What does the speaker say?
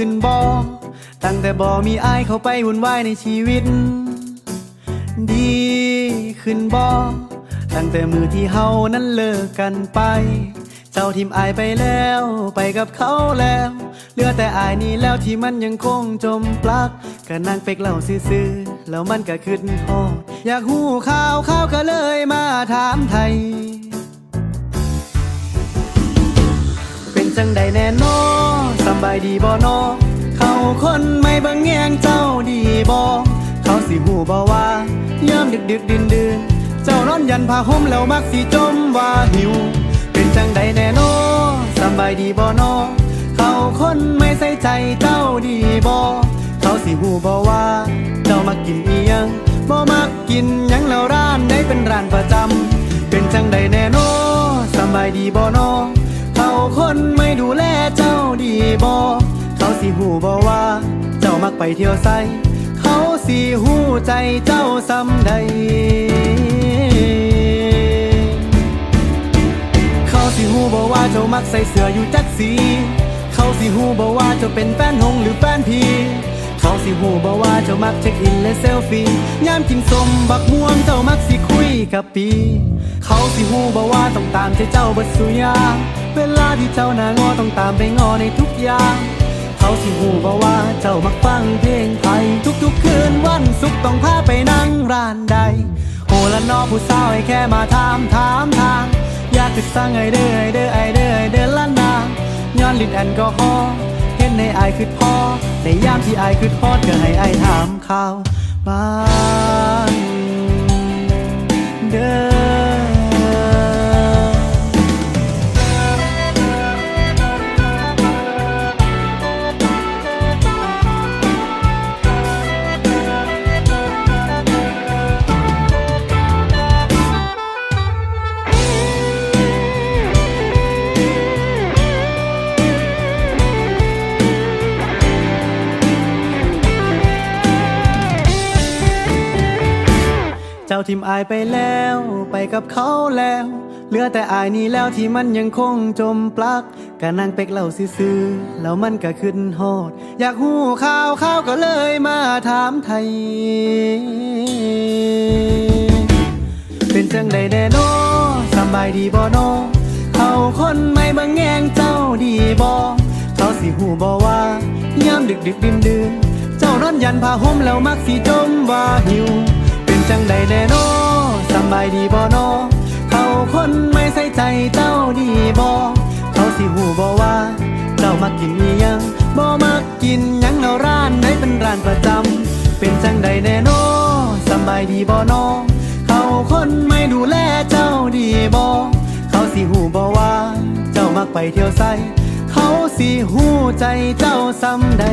ขึ้นบ่ตั้งแต่บ่มีอายเข้าไปวุ่นวายในชีวิต ดีขึ้นบ่ตั้งแต่มือที่เฮานั้นเลิกกันไป เจ้าทิมอายไปแล้วไปกับเขาแล้วเหลือแต่อายนี่แล้วที่มันยังคงจมปลักก็นั่งเป็กเหล่าซื่อๆแล้วมันก็ขึ้นฮอดอยากหูข่าวข่าวก็เลยมาถามไทย เป็นจังใดแน่นอน สบายดีบ่นอเขาคนไม่บังแยงเจ้าดีบ่เขาสิหูบ่ว่ายามดึกดึกดื่นดื่นเจ้านอนยันผ้าห่มแล้วมักสิจมว่าหิว เป็นจังใดแน่นอสบายดีบ่นอเขาคนไม่ใส่ใจเจ้าดีบ่เขาสิหูบ่ว่า เจ้ามักกินอียังบ่มักกินยังแล้วร้านใดเป็นร้านประจำเป็นจังใดแน่นอสบายดีบ่นอ บอเขาสิหูบอว่า เจ้ามักไปเที่ยวไซเขาสิหูใจเจ้าซ้ำใด เขาสิหูบอว่าเจ้ามักใส่เสื้ออยู่จักสีเขาสิหูบอว่าเจ้าเป็นแฟนหงหรือแฟนพีเขาสิหูบอว่าเจ้ามักเช็คอินและเซลฟี่ยามกินสมบักม่วงเจ้ามักสิคุยกับปี เขาสิหูบอว่าต้องตามใจเจ้าบิดสุอยางเวลาที่เจ้านางอต้องตามไปงอในทุกอย่าง เขาสิหูบอว่าเจ้ามักฟังเพลงไทยทุกๆคืนวันศุกร์ต้องพาไปนั่งร้านใด โหละนอผู้สาวให้แค่มาถามถามทาง อยากจะสั่งไอเด้อไอเด้อไอเด้อไอเด้อละนาย้อนลิ้นแอลกอฮอล์เห็นในไอายคือพ่อในยามที่ไอายคือทอดก็ให้ไอายถามข่าวบ้า เจ้าทิมอายไปแล้ว ไปกับเขาแล้ว เหลือแต่อายนี่แล้วที่มันยังคงจมปลักกะนั่งเป็กเล่าซื่อแล้วมันก็ขึ้นฮอด อยากหูข่าวข่าวก็เลยมาถามไทย เป็นจังใดแน่นอสบายดีบ่นอเขาคนไม่บังแงงเจ้าดีบ่เขาสิหูบ่ว่ายามดึกดึกดื่นดื่นเจ้านอนยันผ้าห่มแล้วมักสิจมว่าหิว จังใดแน่นอสบายดีบ่นอเขาคนไม่ใส่ใจเจ้าดีบ่เขาสิหูบ่ว่าเจ้ามักกินอียังบ่มักกินยังแล้วร้านไหนเป็นร้านประจำเป็นจังใดแน่นอสบายดีบ่นอเขาคนไม่ดูแลเจ้าดีบอเขาสิหูบอว่าเจ้ามักไปเที่ยวไซเขาสิหูใจเจ้าซ้ำใด